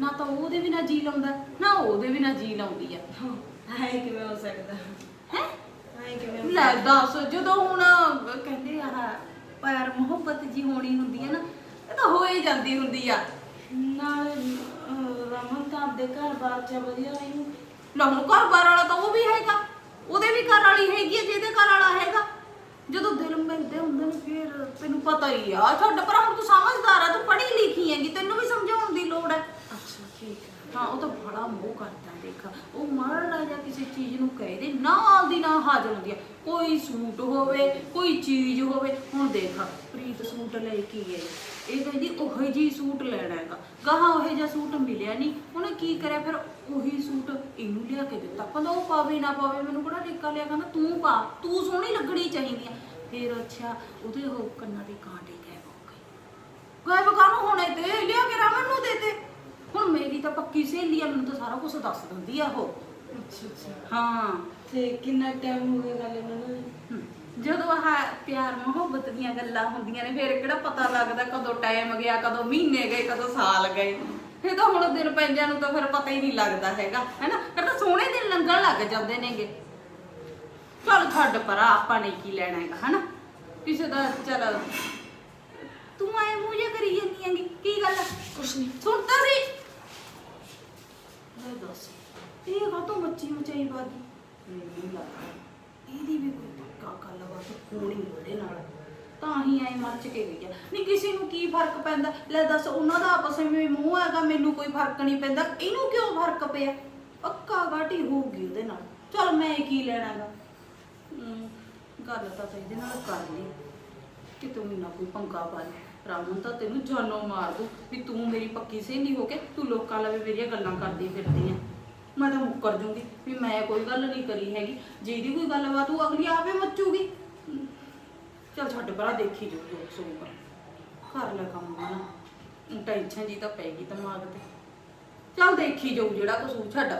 ਨਾ ਤਾਂ ਉਹਦੇ ਵੀ ਨਾ ਜੀ ਲਾਉਂਦਾ ਨਾ ਉਹਦੇ ਵੀ ਨਾ ਜੀ ਲਾਉਂਦੀ ਆ। ਹੈ ਕਿਵੇਂ ਹੋ ਸਕਦਾ? ਹੈ? ਹੈ ਕਿਵੇਂ ਹੋ ਲੈ ਦੱਸ ਜਦੋਂ ਹੁਣ ਕਹਿੰਦੇ ਆ ਪਿਆਰ ਮੁਹੱਬਤ ਜੀ ਹੋਣੀ ਹੁੰਦੀ ਹੈ ਨਾ ਇਹ ਤਾਂ ਹੋ ਹੀ ਜਾਂਦੀ ਹੁੰਦੀ ਆ। ਨਾਲ ਰਮਨ ਤਾਂ ਆਪਦੇ ਘਰ ਬਾਰ ਚ ਵਧੀਆ ਰਹੀ ਲੈ ਹੁਣ ਘਰ ਬਾਰ ਵਾਲਾ ਤਾਂ ਉਹ ਵੀ ਹੈਗਾ ਉਹਦੇ ਵੀ ਘਰ ਵਾਲੀ ਹੈਗੀ ਹੈ ਜਿਹਦੇ ਘਰ ਵਾਲਾ ਹੈਗਾ। ਜਦੋਂ ਦਿਲ ਮਿਲਦੇ ਹੁੰਦੇ ਨੇ ਫਿਰ ਤੈਨੂੰ ਪਤਾ ਹੀ ਆ ਛੱਡ ਪਰ ਹੁਣ ਤੂੰ ਸਮਝਦਾਰ ਆ ਤੂੰ ਪੜ੍ਹੀ ਲਿਖੀ ਹੈਗੀ ਤੈਨੂੰ ਵੀ ਸਮਝਾਉਣ ਦੀ ਲੋੜ ਹੈ ਅੱਛਾ ਠੀਕ ਹੈ ਹਾਂ ਉਹ ਤਾਂ ਬੜਾ ਮੋਹ ਕਰਦਾ ਦੇਖ। ਉਹ ਮਾੜਾ ਜਾਂ ਕਿਸੇ ਚੀਜ਼ ਨੂੰ ਕਹਿ ਦੇ, ਨਾਲ ਦੀ ਨਾਲ ਹਾਜ਼ਰ ਹੁੰਦੀ ਆ ਕੋਈ ਸੂਟ ਹੋਵੇ, ਕੋਈ ਚੀਜ਼ ਹੋਵੇ, ਹੁਣ ਦੇਖ, ਪ੍ਰੀਤ ਸੂਟ ਲੈ ਕੇ ਆਈ। ਇਹ ਕਹਿੰਦੀ, ਉਹੀ ਜੀ ਸੂਟ ਲੈਣਾ ਹੈਗਾ। ਗਾਹਾਂ ਉਹੇ ਜਿਹਾ ਸੂਟ ਮਿਲਿਆ ਨਹੀਂ। ਉਹਨੇ ਕੀ ਕਰਿਆ? ਫਿਰ ਉਹੀ ਸੂਟ ਇਹਨੂੰ ਲਿਆ ਕੇ ਦਿੱਤਾ। ਕਹਿੰਦਾ, ਉਹ ਪਾਵੇ ਨਾ ਪਾਵੇ, ਮੈਨੂੰ ਕਿਹੜਾ ਟੇਕਾ ਲਿਆ? ਕਹਿੰਦਾ, ਤੂੰ ਪਾ, ਤੂੰ ਸੋਹਣੀ ਲੱਗਣੀ ਚਾਹੀਦੀ ਆ ਫਿਰ ਅੱਛਾ, ਉਹਦੇ ਉਹ ਕੰਨਾਂ ਦੇ ਕਾਂਟੇ ਗਾਇਬ ਹੋ ਗਏ। ਗਾਇਬ ਕਾਹਨੂੰ ਹੋਣੇ ਤੇ? ਲਿਆ ਕੇ ਰਾਮਨ ਨੂੰ ਦੇ ਤੇ। ਹੁਣ ਮੇਰੀ ਤਾਂ ਪੱਕੀ ਸਹੇਲੀ ਆ ਮੈਨੂੰ ਤਾਂ ਸਾਰਾ ਕੁਝ ਦੱਸ ਦਿੰਦੀ ਆ ਉਹ। ਅੱਛਾ ਅੱਛਾ। ਹਾਂ। ਤੇ ਕਿੰਨਾ ਟਾਈਮ ਹੋ ਗਿਆ ਗੱਲ ਇਹਨਾਂ ਨੂੰ ਹਮ, ਜਦੋਂ ਆਹ ਪਿਆਰ ਮੁਹੱਬਤ ਦੀਆਂ ਗੱਲਾਂ ਹੁੰਦੀਆਂ ਨੇ ਫਿਰ ਕਿਹੜਾ ਪਤਾ ਲੱਗਦਾ ਕਦੋਂ ਟਾਈਮ ਗਿਆ ਕਦੋਂ ਮਹੀਨੇ ਗਏ ਕਦੋਂ ਸਾਲ ਗਏ। ਫਿਰ ਤਾਂ ਹੁਣ ਦਿਨ ਪੈਂਦਿਆਂ ਨੂੰ ਤਾਂ ਫਿਰ ਪਤਾ ਹੀ ਨਹੀਂ ਲੱਗਦਾ ਹੈਗਾ ਹੈਨਾ? ਫਿਰ ਤਾਂ ਸੋਹਣੇ ਦਿਨ ਲੰਘਣ ਲੱਗ ਜਾਂਦੇ ਨੇਗੇ। ਚੱਲ ਛੱਡ ਪਰਾ ਆਪਾਂ ਨੇ ਕੀ ਲੈਣਾ ਹੈਗਾ ਹਨਾ? ਕਿਸੇ ਦਾ ਚੱਲ ਤੂੰ ਆਏ ਮੂੰਹ ਜਿਹਾ ਕਰੀ ਜਾਂਦੀ ਹੈਗੀ ਕੀ ਗੱਲ ਕੁਛ ਨਹੀਂ। ਸੁਣਦਾ ਸੀ ਲੈ ਦੱਸ ਇਹ ਕਾ ਤੂੰ ਮੱਚੀ ਮਚਾਈ ਬਾਗੀ? ਨਹੀਂ ਲੱਗਦਾ ਇਹਦੀ ਵੀ ਕੋਈ ਪੱਕਾ ਗੱਲਬਾਤ ਹੋਣੀ ਉਹਦੇ ਨਾਲ। ਤਾਂ ਹੀ ਐ ਮੱਚ ਕੇ ਗਈ ਆ। ਨਹੀਂ ਕਿਸੇ ਨੂੰ ਕੀ ਫ਼ਰਕ ਪੈਂਦਾ? ਲੈ ਦੱਸ ਉਹਨਾਂ ਦਾ ਆਪਸ ਵਿੱਚ ਮੂੰਹ ਹੈਗਾ ਮੈਨੂੰ ਕੋਈ ਫ਼ਰਕ ਨਹੀਂ ਪੈਂਦਾ। ਇਹਨੂੰ ਕਿਉਂ ਫ਼ਰਕ ਪਿਆ? ਪੱਕਾ ਗਾਟੀ ਹੋਊਗੀ ਉਹਦੇ ਨਾਲ। ਚਲ ਮੈਂ ਕੀ ਲੈਣਾਗਾ? ਗੱਲ ਤਾਂ ਇਹਦੇ ਨਾਲ ਕਰ ਲਈ। ਕਿ ਤੂੰ ਨਾ ਕੋਈ ਪੰਗਾ ਪਾ ਲੈ। ਰਾਮਨ ਤਾਂ ਤੈਨੂੰ ਜਾਨੋਂ ਮਾਰ ਦੂ ਵੀ ਤੂੰ ਮੇਰੀ ਪੱਕੀ ਸਹੇਲੀ ਹੋ ਕੇ ਤੂੰ ਲੋਕਾਂ ਲਵੇ ਮੇਰੀਆਂ ਗੱਲਾਂ ਕਰਦੀ ਫਿਰਦੀ ਆ ਮੈਂ ਤਾਂ ਮੁੱਕਰ ਜੂੰਗੀ ਵੀ ਮੈਂ ਕੋਈ ਗੱਲ ਨਹੀਂ ਕਰੀ ਹੈਗੀ। ਜਿਹਦੀ ਕੋਈ ਗੱਲਬਾਤ ਉਹ ਅਗਲੀ ਆਪੇ ਮੱਚੂਗੀ। ਚਲ ਛੱਡ ਪਰਾਂ ਦੇਖੀ ਜੋ ਜੋ ਸੋਊਗਾ ਕਰ ਲੈ ਕੰਮ ਨਾ ਟੈਨਸ਼ਨ ਜੀ ਤਾਂ ਪੈ ਗਈ ਦਿਮਾਗ ਤੇ। ਚੱਲ ਦੇਖੀ ਜਾਊ ਜਿਹੜਾ ਕਸੂਰ ਛੱਡ